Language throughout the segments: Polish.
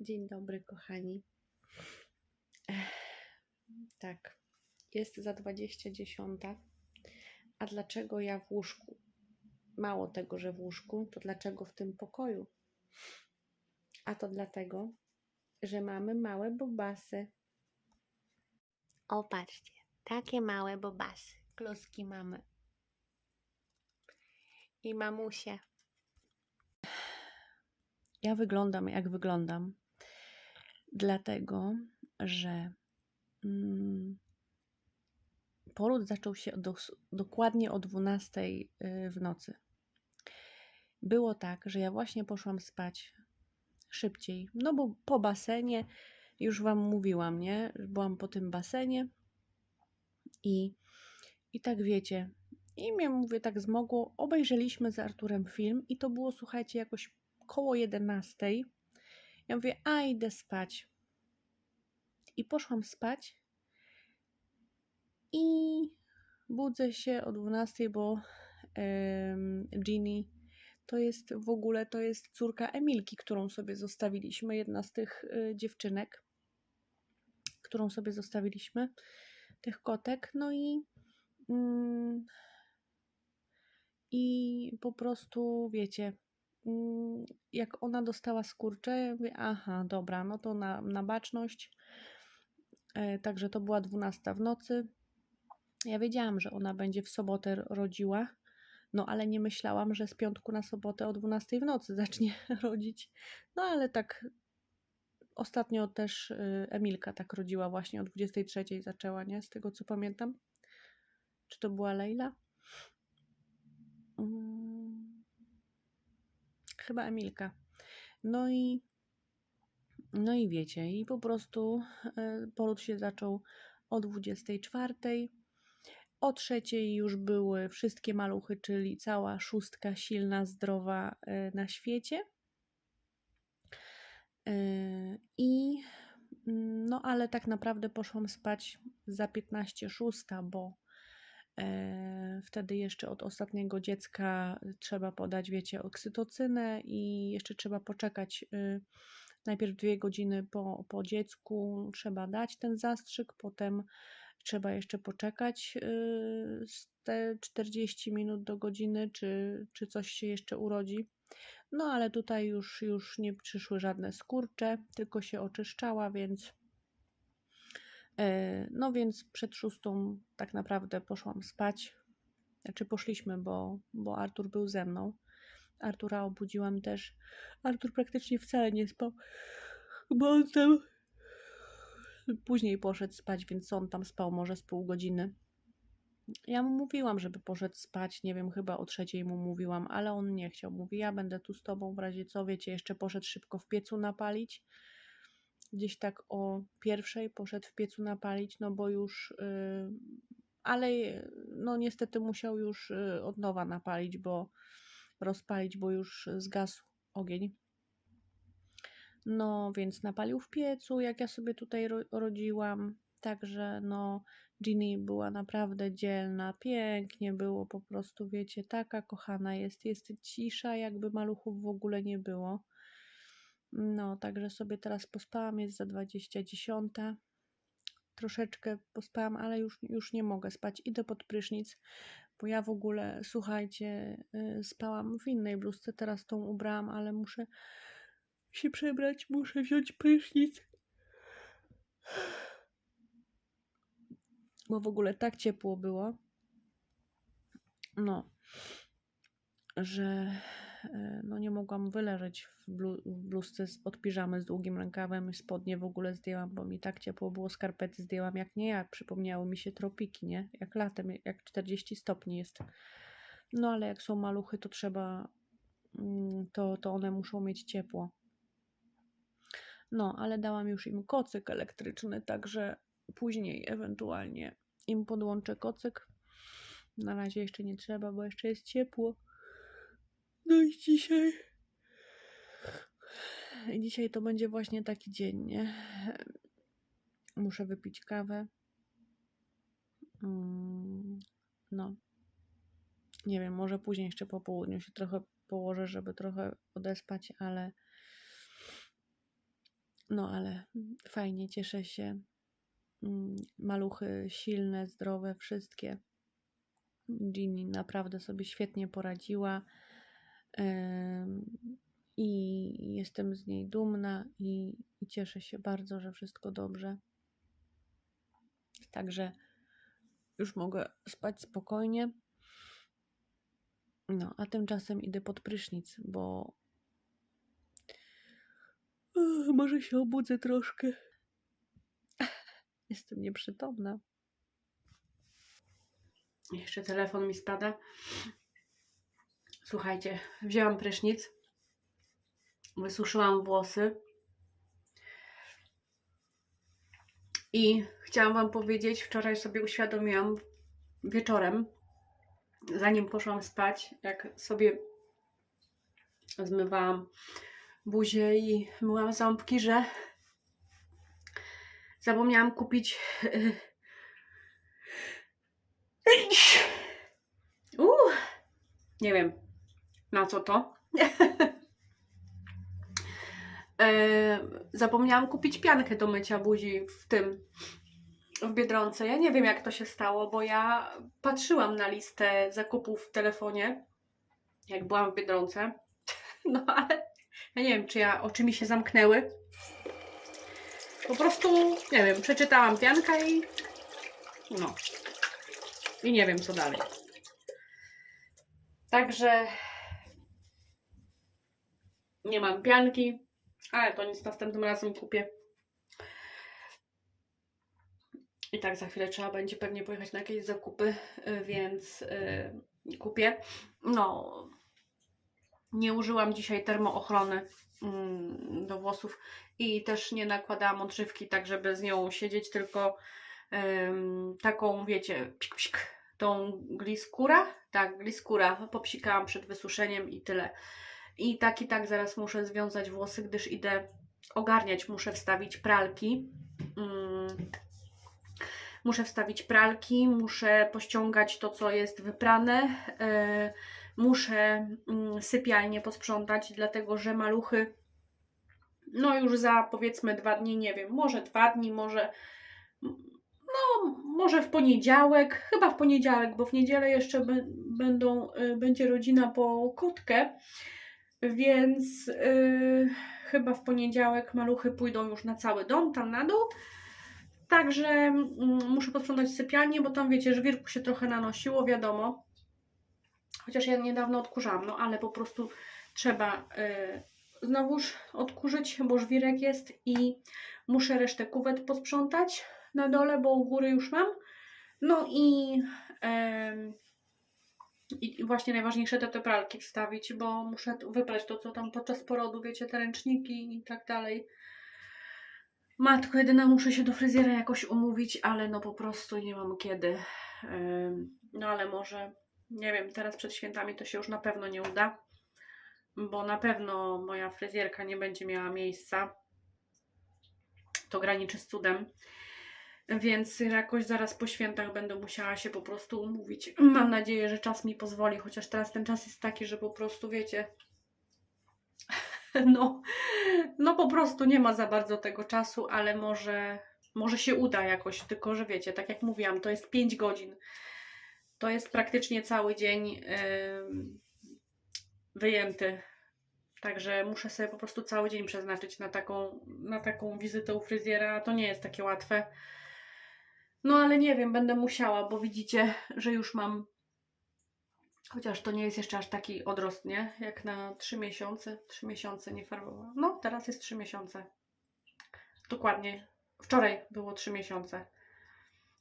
Dzień dobry, kochani. Ech, tak, jest za 20.10. A dlaczego ja w łóżku? Mało tego, że w łóżku, to dlaczego w tym pokoju? A to dlatego, że mamy małe bobasy. O, patrzcie, takie małe bobasy. Kloski mamy. I mamusie. Ja wyglądam jak wyglądam, dlatego że mm, poród zaczął się dos- dokładnie o 12 y, w nocy. Było tak, że ja właśnie poszłam spać szybciej, no bo po basenie, już Wam mówiłam, nie? Byłam po tym basenie i, i tak wiecie, i mnie mówię tak zmogło, obejrzeliśmy z Arturem film i to było, słuchajcie, jakoś koło 11. Ja mówię, a idę spać. I poszłam spać i budzę się o 12, bo um, Ginny to jest w ogóle to jest córka Emilki, którą sobie zostawiliśmy, jedna z tych y, dziewczynek, którą sobie zostawiliśmy, tych kotek. No i mm, i po prostu wiecie, jak ona dostała skurcze, ja mówię, aha, dobra, no to na, na baczność. E, Także to była 12 w nocy. Ja wiedziałam, że ona będzie w sobotę rodziła, no ale nie myślałam, że z piątku na sobotę o 12 w nocy zacznie rodzić. No ale tak ostatnio też y, Emilka tak rodziła właśnie o 23 zaczęła, nie? Z tego co pamiętam. Czy to była Leila? Mm, Chyba Emilka. No i no i wiecie, i po prostu e, poród się zaczął o 24. O trzeciej już były wszystkie maluchy, czyli cała szóstka silna, zdrowa e, na świecie. E, I no ale tak naprawdę poszłam spać za 15 szósta, bo wtedy jeszcze od ostatniego dziecka trzeba podać, wiecie, oksytocynę i jeszcze trzeba poczekać y, najpierw dwie godziny po, po dziecku trzeba dać ten zastrzyk, potem trzeba jeszcze poczekać z te 40 minut do godziny, czy, czy coś się jeszcze urodzi. No ale tutaj już, już nie przyszły żadne skurcze, tylko się oczyszczała, więc yy, no więc przed szóstą tak naprawdę poszłam spać. Znaczy poszliśmy, bo, bo Artur był ze mną. Artura obudziłam też. Artur praktycznie wcale nie spał, bo on tam później poszedł spać, więc on tam spał może z pół godziny. Ja mu mówiłam, żeby poszedł spać, nie wiem, chyba o trzeciej mu mówiłam, ale on nie chciał. Mówi, ja będę tu z tobą, w razie co, wiecie, jeszcze poszedł szybko w piecu napalić. Gdzieś tak o pierwszej poszedł w piecu napalić, no bo już, yy, ale no niestety musiał już yy, od nowa napalić, bo rozpalić, bo już zgasł ogień. No, więc napalił w piecu, jak ja sobie tutaj ro rodziłam. Także, no, Ginny była naprawdę dzielna, pięknie było po prostu, wiecie, taka kochana jest. Jest cisza, jakby maluchów w ogóle nie było. No, także sobie teraz pospałam, jest za 20.10. Troszeczkę pospałam, ale już, już nie mogę spać. Idę pod prysznic, bo ja w ogóle, słuchajcie, y, spałam w innej bluzce, teraz tą ubrałam, ale muszę się przebrać, muszę wziąć prysznic. Bo w ogóle tak ciepło było. No, że no nie mogłam wyleżeć w, blu w bluzce z, od piżamy z długim rękawem spodnie w ogóle zdjęłam, bo mi tak ciepło było, skarpety zdjęłam jak nie jak, przypomniały mi się tropiki, nie? Jak latem, jak 40 stopni jest. No ale jak są maluchy, to trzeba, mm, to, to one muszą mieć ciepło. No, ale dałam już im kocyk elektryczny, także później ewentualnie im podłączę kocyk. Na razie jeszcze nie trzeba, bo jeszcze jest ciepło. No i dzisiaj. Dzisiaj to będzie właśnie taki dzień, nie? Muszę wypić kawę. Mm, No. Nie wiem, może później jeszcze po południu się trochę położę, żeby trochę odespać, ale No ale fajnie, cieszę się. Mm, Maluchy silne, zdrowe, wszystkie. Ginny naprawdę sobie świetnie poradziła. I jestem z niej dumna i, i cieszę się bardzo, że wszystko dobrze. Także już mogę spać spokojnie. No, a tymczasem idę pod prysznic, bo Ech, może się obudzę troszkę. Jestem nieprzytomna. Jeszcze telefon mi spada. Słuchajcie, wzięłam prysznic, wysuszyłam włosy i chciałam Wam powiedzieć, wczoraj sobie uświadomiłam wieczorem, zanim poszłam spać, jak sobie zmywałam buzię i myłam ząbki, że zapomniałam kupić Uuu, nie wiem na co to. e, zapomniałam kupić piankę do mycia buzi w tym w Biedronce. Ja nie wiem jak to się stało, bo ja patrzyłam na listę zakupów w telefonie, jak byłam w Biedronce. No ale ja nie wiem, czy ja oczy mi się zamknęły. Po prostu, nie wiem, przeczytałam pianka i no. I nie wiem co dalej. Także nie mam pianki, ale to nic następnym razem kupię. I tak za chwilę trzeba będzie pewnie pojechać na jakieś zakupy, y, więc yy, kupię. No, nie użyłam dzisiaj termoochrony mm, do włosów i też nie nakładałam odżywki tak, żeby z nią siedzieć, tylko ym, taką, wiecie, pik, pik, tą gliskura, tak, gliskura, popsikałam przed wysuszeniem i tyle. I tak i tak zaraz muszę związać włosy, gdyż idę ogarniać, muszę wstawić pralki. Mm, muszę wstawić pralki, muszę pościągać to, co jest wyprane. Yy, muszę sypialnię posprzątać, dlatego że maluchy, no już za powiedzmy dwa dni, nie wiem, może dwa dni, może, no może w poniedziałek, chyba w poniedziałek, bo w niedzielę jeszcze będą, y, będzie rodzina po kotkę, więc yy, chyba w poniedziałek maluchy pójdą już na cały dom, tam na dół. Także mm, muszę posprzątać sypialnię, bo tam wiecie, żwirku się trochę nanosiło, wiadomo. Chociaż ja niedawno odkurzałam, no ale po prostu trzeba y, znowuż odkurzyć, bo żwirek jest i muszę resztę kuwet posprzątać na dole, bo u góry już mam. No i, em, i właśnie najważniejsze to te pralki wstawić, bo muszę wyprać to, co tam podczas porodu, wiecie, te ręczniki i tak dalej. Matko, jedyna muszę się do fryzjera jakoś umówić, ale no po prostu nie mam kiedy. No ale może, nie wiem, teraz przed świętami to się już na pewno nie uda, bo na pewno moja fryzjerka nie będzie miała miejsca. To graniczy z cudem. Więc jakoś zaraz po świętach będę musiała się po prostu umówić. Mam nadzieję, że czas mi pozwoli, chociaż teraz ten czas jest taki, że po prostu wiecie. No, no po prostu nie ma za bardzo tego czasu, ale może, może się uda jakoś. Tylko, że wiecie, tak jak mówiłam, to jest 5 godzin. To jest praktycznie cały dzień ym, wyjęty. Także muszę sobie po prostu cały dzień przeznaczyć na taką, na taką wizytę u fryzjera. To nie jest takie łatwe. No ale nie wiem, będę musiała, bo widzicie, że już mam. Chociaż to nie jest jeszcze aż taki odrost, nie? Jak na 3 miesiące. 3 miesiące nie farbowałam. No, teraz jest 3 miesiące. Dokładnie. Wczoraj było 3 miesiące.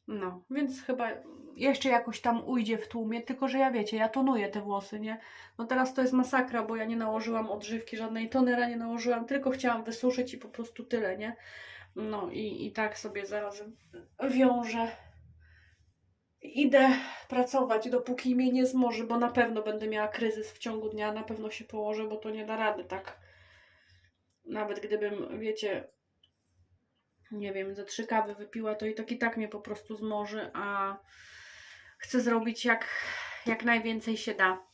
No, więc chyba jeszcze jakoś tam ujdzie w tłumie, tylko że ja wiecie, ja tonuję te włosy, nie? No teraz to jest masakra, bo ja nie nałożyłam odżywki, żadnej tonera nie nałożyłam, tylko chciałam wysuszyć i po prostu tyle, nie? No i, i tak sobie zaraz wiążę. Idę pracować, dopóki mnie nie zmoży, bo na pewno będę miała kryzys w ciągu dnia, na pewno się położę, bo to nie da rady tak. Nawet gdybym, wiecie, nie wiem, ze trzy kawy wypiła, to i tak i tak mnie po prostu zmoży, a chcę zrobić jak, jak najwięcej się da.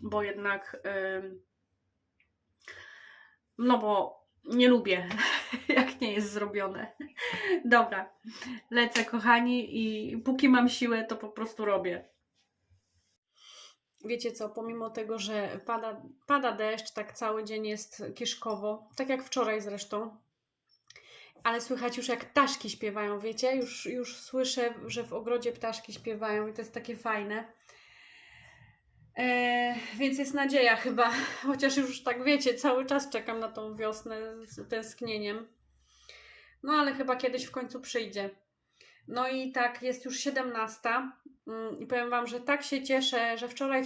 Bo jednak, ym, no bo nie lubię, jak nie jest zrobione. Dobra, lecę kochani i póki mam siłę, to po prostu robię. Wiecie co, pomimo tego, że pada, pada deszcz, tak cały dzień jest kieszkowo, tak jak wczoraj zresztą, ale słychać już jak ptaszki śpiewają, wiecie? Już, już słyszę, że w ogrodzie ptaszki śpiewają i to jest takie fajne. E, więc jest nadzieja chyba, chociaż już tak wiecie, cały czas czekam na tą wiosnę z tęsknieniem. No ale chyba kiedyś w końcu przyjdzie. No i tak, jest już 17 mm, i powiem Wam, że tak się cieszę, że wczoraj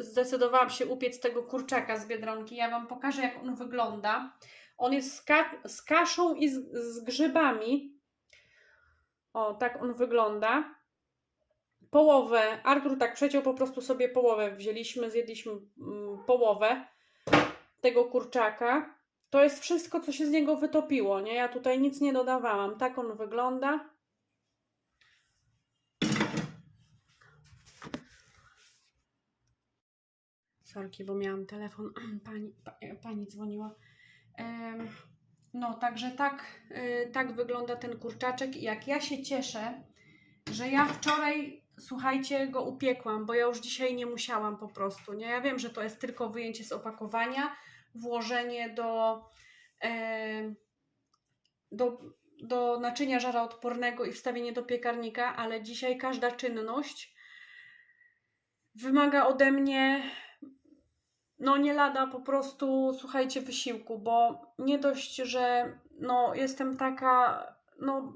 zdecydowałam się upiec tego kurczaka z Biedronki. Ja Wam pokażę, jak on wygląda. On jest z, ka- z kaszą i z, z grzybami. O, tak on wygląda. Połowę, Artur tak przeciął po prostu sobie połowę. Wzięliśmy, zjedliśmy mm, połowę tego kurczaka. To jest wszystko, co się z niego wytopiło, nie? Ja tutaj nic nie dodawałam. Tak on wygląda. Sorki, bo miałam telefon. Pani, pa, pani dzwoniła. No, także tak, y, tak wygląda ten kurczaczek. Jak ja się cieszę, że ja wczoraj, słuchajcie, go upiekłam, bo ja już dzisiaj nie musiałam po prostu. Nie? Ja wiem, że to jest tylko wyjęcie z opakowania, włożenie do, em, do, do naczynia żaroodpornego i wstawienie do piekarnika, ale dzisiaj każda czynność wymaga ode mnie no nie lada po prostu, słuchajcie, wysiłku, bo nie dość, że no jestem taka, no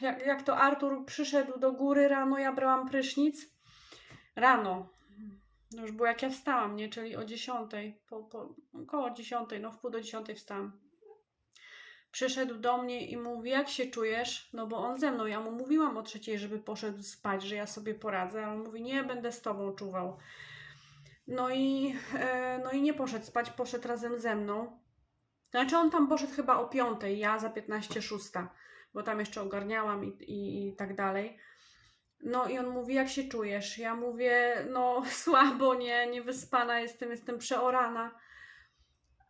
jak, jak to Artur przyszedł do góry rano, ja brałam prysznic, rano, no już było jak ja wstałam, nie, czyli o 10, po, po, około 10, no w pół do 10 wstałam. Przyszedł do mnie i mówi, jak się czujesz? No bo on ze mną, ja mu mówiłam o trzeciej, żeby poszedł spać, że ja sobie poradzę, ale on mówi, nie, będę z tobą czuwał. No i, e, no i nie poszedł spać, poszedł razem ze mną. Znaczy on tam poszedł chyba o piątej, ja za 15 szósta, bo tam jeszcze ogarniałam i, i, i tak dalej. No i on mówi, jak się czujesz? Ja mówię, no słabo, nie, niewyspana jestem, jestem przeorana.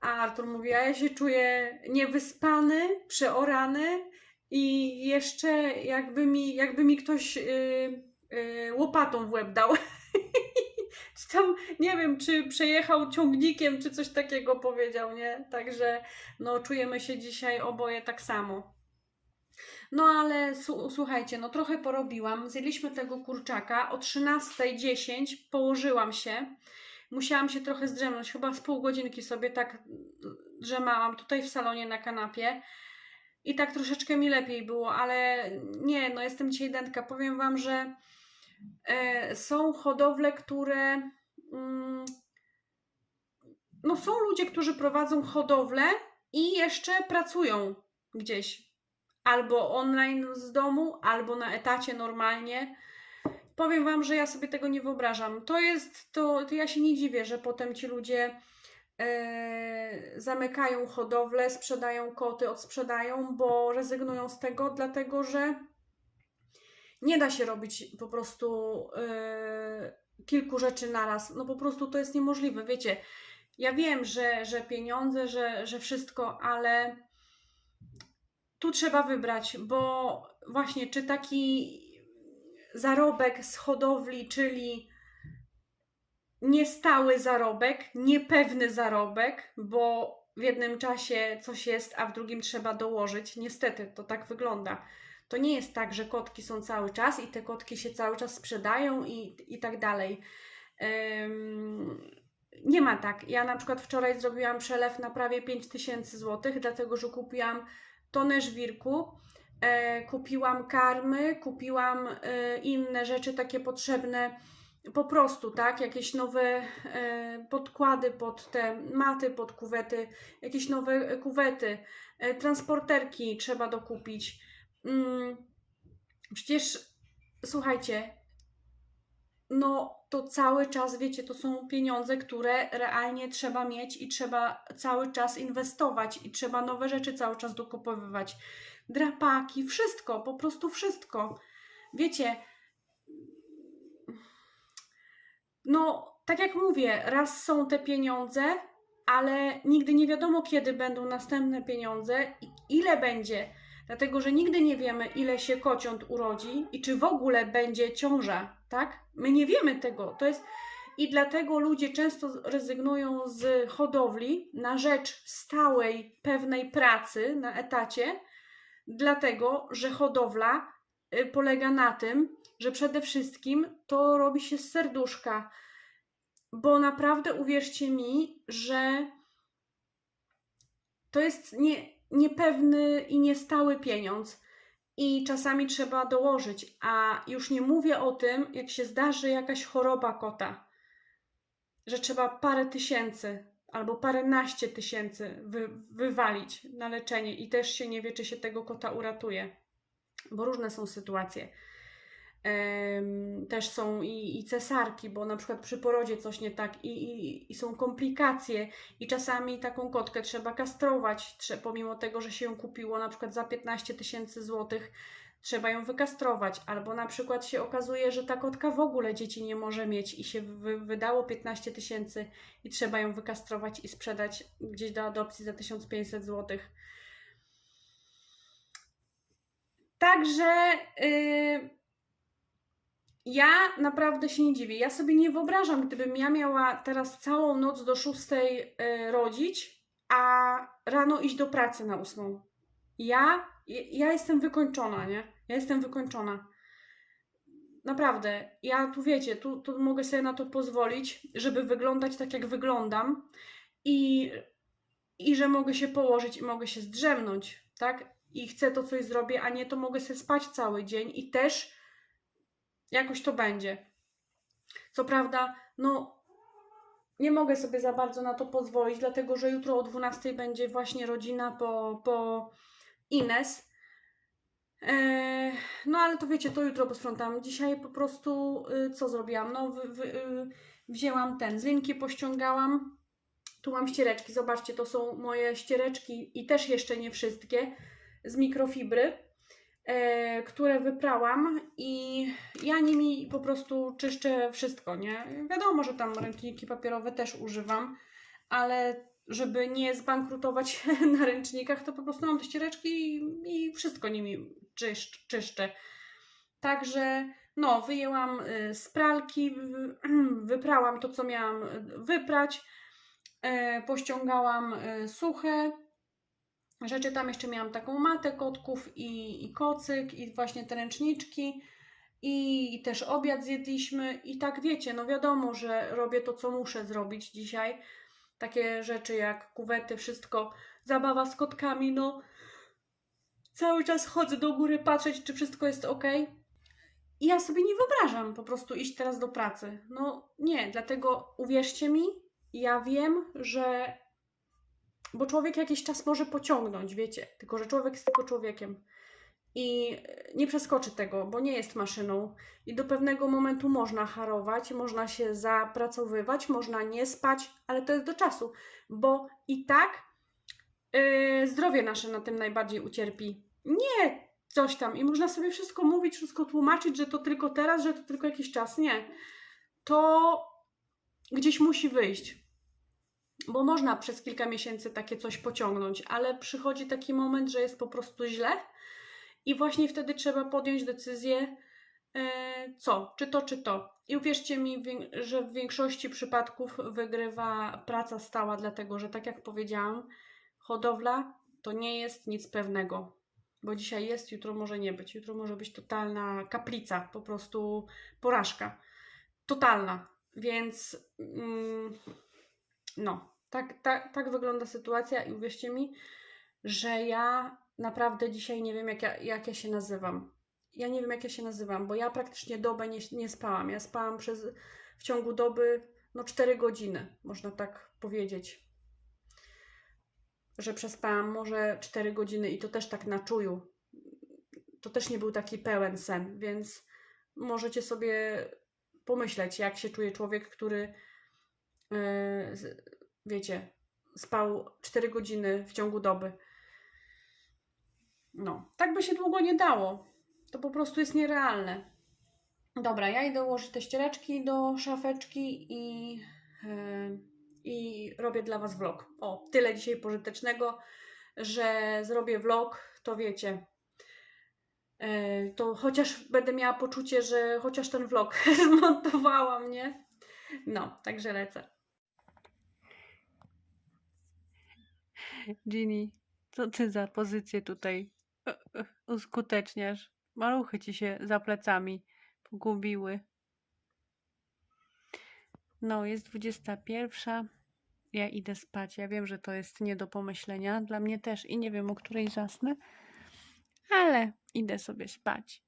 A Artur mówi, a ja się czuję niewyspany, przeorany i jeszcze jakby mi, jakby mi ktoś yy, yy, łopatą w łeb dał. czy tam, nie wiem, czy przejechał ciągnikiem, czy coś takiego powiedział, nie? Także, no, czujemy się dzisiaj oboje tak samo. No, ale słuchajcie, no trochę porobiłam. Zjedliśmy tego kurczaka. O 13.10 położyłam się. Musiałam się trochę zdrzemnąć, chyba z pół godzinki sobie tak drzemałam tutaj w salonie na kanapie. I tak troszeczkę mi lepiej było, ale nie, no jestem dzisiaj dętka. Powiem Wam, że e, są hodowle, które. Mm, no, są ludzie, którzy prowadzą hodowlę i jeszcze pracują gdzieś. Albo online z domu, albo na etacie normalnie. Powiem Wam, że ja sobie tego nie wyobrażam. To jest, to, to ja się nie dziwię, że potem ci ludzie e, zamykają hodowlę, sprzedają koty, odsprzedają, bo rezygnują z tego, dlatego że nie da się robić po prostu e, kilku rzeczy naraz. No po prostu to jest niemożliwe. Wiecie, ja wiem, że, że pieniądze, że, że wszystko, ale tu trzeba wybrać, bo właśnie czy taki zarobek z hodowli, czyli niestały zarobek, niepewny zarobek, bo w jednym czasie coś jest, a w drugim trzeba dołożyć. Niestety to tak wygląda. To nie jest tak, że kotki są cały czas i te kotki się cały czas sprzedają i, i tak dalej. Ym, nie ma tak. Ja na przykład wczoraj zrobiłam przelew na prawie 5000 zł, dlatego że kupiłam tonę żwirku, e, kupiłam karmy, kupiłam e, inne rzeczy takie potrzebne po prostu, tak? Jakieś nowe e, podkłady pod te maty, pod kuwety, jakieś nowe kuwety, transporterki trzeba dokupić. Mm, przecież słuchajcie, no to cały czas, wiecie, to są pieniądze, które realnie trzeba mieć i trzeba cały czas inwestować i trzeba nowe rzeczy cały czas dokupowywać. Drapaki, wszystko, po prostu wszystko. Wiecie, no tak jak mówię, raz są te pieniądze, ale nigdy nie wiadomo, kiedy będą następne pieniądze i ile będzie, dlatego że nigdy nie wiemy, ile się kociąt urodzi i czy w ogóle będzie ciąża, tak? My nie wiemy tego. To jest i dlatego ludzie często rezygnują z hodowli na rzecz stałej, pewnej pracy na etacie, dlatego że hodowla y, polega na tym, że przede wszystkim to robi się z serduszka. Bo naprawdę uwierzcie mi, że to jest nie, niepewny i niestały pieniądz. I czasami trzeba dołożyć. A już nie mówię o tym, jak się zdarzy jakaś choroba kota, że trzeba parę tysięcy albo paręnaście tysięcy wy, wywalić na leczenie i też się nie wie, czy się tego kota uratuje. Bo różne są sytuacje. Też są i, i cesarki, bo na przykład przy porodzie coś nie tak i, i, i są komplikacje i czasami taką kotkę trzeba kastrować, pomimo tego, że się ją kupiło na przykład za 15 tysięcy złotych, trzeba ją wykastrować, albo na przykład się okazuje, że ta kotka w ogóle dzieci nie może mieć i się wy, wydało 15 tysięcy i trzeba ją wykastrować i sprzedać gdzieś do adopcji za 1500 złotych. Także yy, ja naprawdę się nie dziwię. Ja sobie nie wyobrażam, gdybym ja miała teraz całą noc do szóstej y, rodzić, a rano iść do pracy na ósmą. Ja, ja jestem wykończona, nie? Ja jestem wykończona. Naprawdę, ja tu wiecie, tu, tu mogę sobie na to pozwolić, żeby wyglądać tak, jak wyglądam i, i że mogę się położyć i mogę się zdrzemnąć, tak? I chcę to coś zrobię, a nie to mogę sobie spać cały dzień i też jakoś to będzie. Co prawda, no nie mogę sobie za bardzo na to pozwolić, dlatego że jutro o 12 będzie właśnie rodzina po, po Ines. Eee, no ale to wiecie, to jutro posprzątam. Dzisiaj po prostu y, co zrobiłam? No y, wzięłam ten, z linki pościągałam. Tu mam ściereczki, zobaczcie, to są moje ściereczki i też jeszcze nie wszystkie z mikrofibry e, które wyprałam i ja nimi po prostu czyszczę wszystko, nie? Wiadomo, że tam ręczniki papierowe też używam, ale żeby nie zbankrutować na ręcznikach, to po prostu mam te ściereczki i, wszystko nimi czyszcz, czyszczę. Także no, wyjęłam y, z pralki, wy- wyprałam to, co miałam y, wyprać, e, pościągałam y, suche, rzeczy. Tam jeszcze miałam taką matę kotków i, i kocyk, i właśnie te ręczniczki. I, też obiad zjedliśmy. I tak wiecie, no wiadomo, że robię to, co muszę zrobić dzisiaj. Takie rzeczy jak kuwety, wszystko. Zabawa z kotkami, no. Cały czas chodzę do góry patrzeć, czy wszystko jest ok. I ja sobie nie wyobrażam po prostu iść teraz do pracy. No nie, dlatego uwierzcie mi, ja wiem, że bo człowiek jakiś czas może pociągnąć, wiecie, tylko że człowiek jest tylko człowiekiem i nie przeskoczy tego, bo nie jest maszyną i do pewnego momentu można harować, można się zapracowywać, można nie spać, ale to jest do czasu, bo i tak yy, zdrowie nasze na tym najbardziej ucierpi. Nie coś tam i można sobie wszystko mówić, wszystko tłumaczyć, że to tylko teraz, że to tylko jakiś czas. Nie. To gdzieś musi wyjść bo można przez kilka miesięcy takie coś pociągnąć, ale przychodzi taki moment, że jest po prostu źle i właśnie wtedy trzeba podjąć decyzję, e, co, czy to, czy to. I uwierzcie mi, że w większości przypadków wygrywa praca stała, dlatego że tak jak powiedziałam, hodowla to nie jest nic pewnego. Bo dzisiaj jest, jutro może nie być. Jutro może być totalna kaplica, po prostu porażka. Totalna. Więc mm, no, tak, tak, tak wygląda sytuacja i uwierzcie mi, że ja naprawdę dzisiaj nie wiem, jak ja, jak ja się nazywam. Ja nie wiem, jak ja się nazywam, bo ja praktycznie dobę nie, nie spałam. Ja spałam przez, w ciągu doby no 4 godziny, można tak powiedzieć. Że przespałam może 4 godziny i to też tak na czuju. To też nie był taki pełen sen, więc możecie sobie pomyśleć, jak się czuje człowiek, który wiecie, spał 4 godziny w ciągu doby. No, tak by się długo nie dało. To po prostu jest nierealne. Dobra, ja idę ułożyć te ściereczki do szafeczki i, yy, i robię dla Was vlog. O, tyle dzisiaj pożytecznego, że zrobię vlog, to wiecie. e, To chociaż będę miała poczucie, że chociaż ten vlog zmontowałam, nie? No, także lecę. Ginny, co ty za pozycję tutaj e, e, uskuteczniasz? Maluchy ci się za plecami pogubiły. No, jest 21. Ja idę spać. Ja wiem, że to jest nie do pomyślenia. Dla mnie też i nie wiem, o której zasnę, ale idę sobie spać,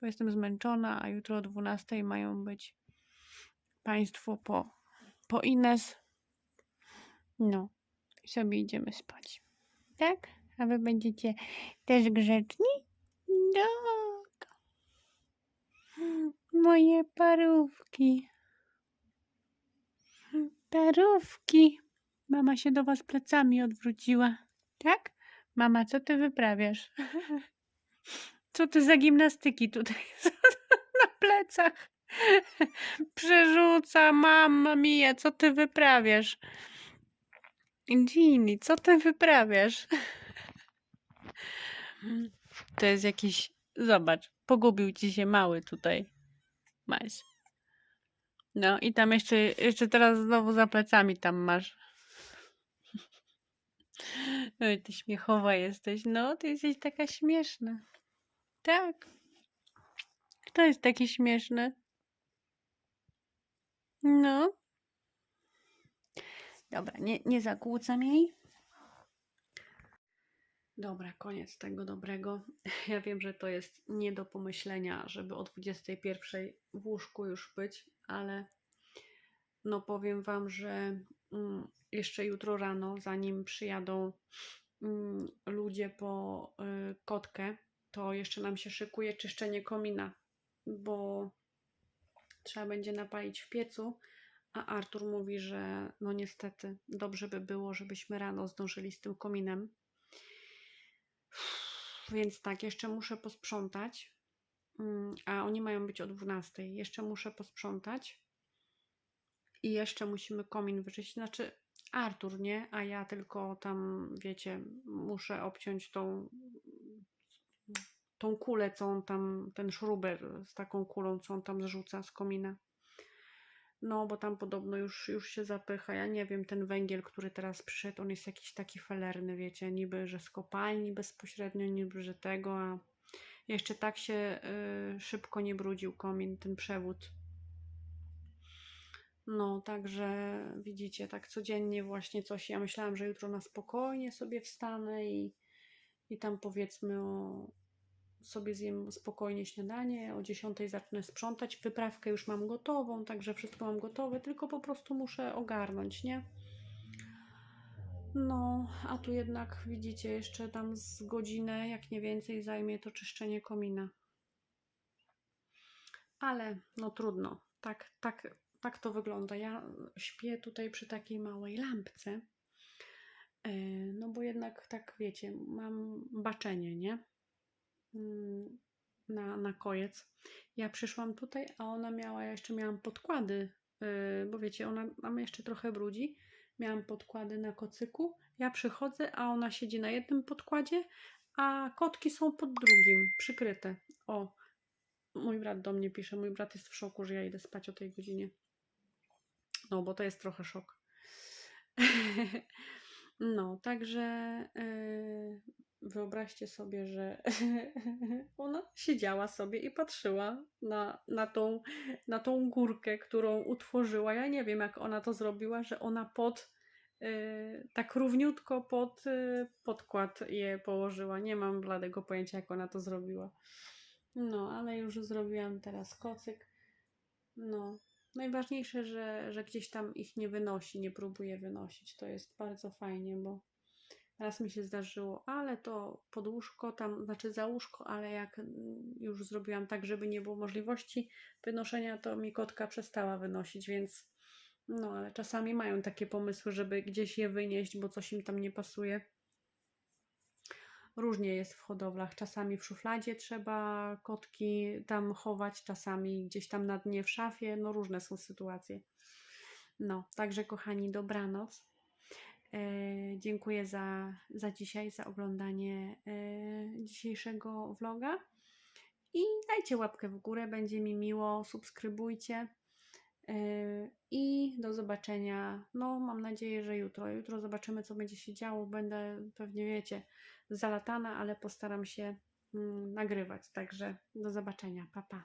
bo jestem zmęczona, a jutro o 12 mają być Państwo po, po Ines. No, sobie idziemy spać. Tak? A wy będziecie też grzeczni? Tak. Moje parówki. Parówki. Mama się do was plecami odwróciła. Tak? Mama, co ty wyprawiasz? Co ty za gimnastyki tutaj na plecach? Przerzuca, mama mija, co ty wyprawiasz? Ginny, co ty wyprawiasz? To jest jakiś. Zobacz, pogubił ci się mały tutaj. Maś. No i tam jeszcze, jeszcze teraz znowu za plecami tam masz. Oj, ty śmiechowa jesteś. No, ty jesteś taka śmieszna. Tak. Kto jest taki śmieszny? No. Dobra, nie, nie zakłócam jej. Dobra, koniec tego dobrego. Ja wiem, że to jest nie do pomyślenia, żeby o 21 w łóżku już być, ale no powiem Wam, że mm, jeszcze jutro rano, zanim przyjadą mm, ludzie po y, kotkę, to jeszcze nam się szykuje czyszczenie komina, bo trzeba będzie napalić w piecu, a Artur mówi, że no niestety dobrze by było, żebyśmy rano zdążyli z tym kominem. Więc tak, jeszcze muszę posprzątać. Mm, A oni mają być o 12. Jeszcze muszę posprzątać. I jeszcze musimy komin wyczyścić. Znaczy Artur nie, a ja tylko tam, wiecie, muszę obciąć tą tą kulę, co on tam, ten szruber z taką kulą, co on tam zrzuca z komina. No, bo tam podobno już, już się zapycha. Ja nie wiem, ten węgiel, który teraz przyszedł, on jest jakiś taki felerny, wiecie, niby, że z kopalni bezpośrednio, niby, że tego, a jeszcze tak się y, szybko nie brudził komin, ten przewód. No, także widzicie, tak codziennie właśnie coś. Ja myślałam, że jutro na spokojnie sobie wstanę i, i tam powiedzmy o, sobie zjem spokojnie śniadanie, o 10 zacznę sprzątać, wyprawkę już mam gotową, także wszystko mam gotowe, tylko po prostu muszę ogarnąć, nie? No, a tu jednak widzicie, jeszcze tam z godzinę, jak nie więcej, zajmie to czyszczenie komina. Ale no trudno, tak, tak, tak to wygląda. Ja śpię tutaj przy takiej małej lampce, e, no bo jednak tak wiecie, mam baczenie, nie? Mm, na, na kojec. Ja przyszłam tutaj, a ona miała, ja jeszcze miałam podkłady, yy, bo wiecie, ona mamy jeszcze trochę brudzi. Miałam podkłady na kocyku. Ja przychodzę, a ona siedzi na jednym podkładzie, a kotki są pod drugim, przykryte. O, mój brat do mnie pisze. Mój brat jest w szoku, że ja idę spać o tej godzinie. No, bo to jest trochę szok. No, także yy, wyobraźcie sobie, że ona siedziała sobie i patrzyła na, na, tą, na tą górkę, którą utworzyła. Ja nie wiem, jak ona to zrobiła, że ona pod yy, tak równiutko pod yy, podkład je położyła. Nie mam bladego pojęcia, jak ona to zrobiła. No, ale już zrobiłam teraz kocyk. No, najważniejsze, że, że gdzieś tam ich nie wynosi, nie próbuje wynosić. To jest bardzo fajnie, bo raz mi się zdarzyło, ale to pod łóżko, tam, znaczy za łóżko, ale jak mm, już zrobiłam tak, żeby nie było możliwości wynoszenia, to mi kotka przestała wynosić, więc no, ale czasami mają takie pomysły, żeby gdzieś je wynieść, bo coś im tam nie pasuje. Różnie jest w hodowlach. Czasami w szufladzie trzeba kotki tam chować, czasami gdzieś tam na dnie w szafie. No różne są sytuacje. No, także kochani, dobranoc. E, dziękuję za, za dzisiaj, za oglądanie e, dzisiejszego vloga. I dajcie łapkę w górę, będzie mi miło, subskrybujcie. E, I do zobaczenia. No, mam nadzieję, że jutro. Jutro zobaczymy, co będzie się działo. Będę pewnie, wiecie, zalatana, ale postaram się mm, nagrywać. Także do zobaczenia. Pa, pa.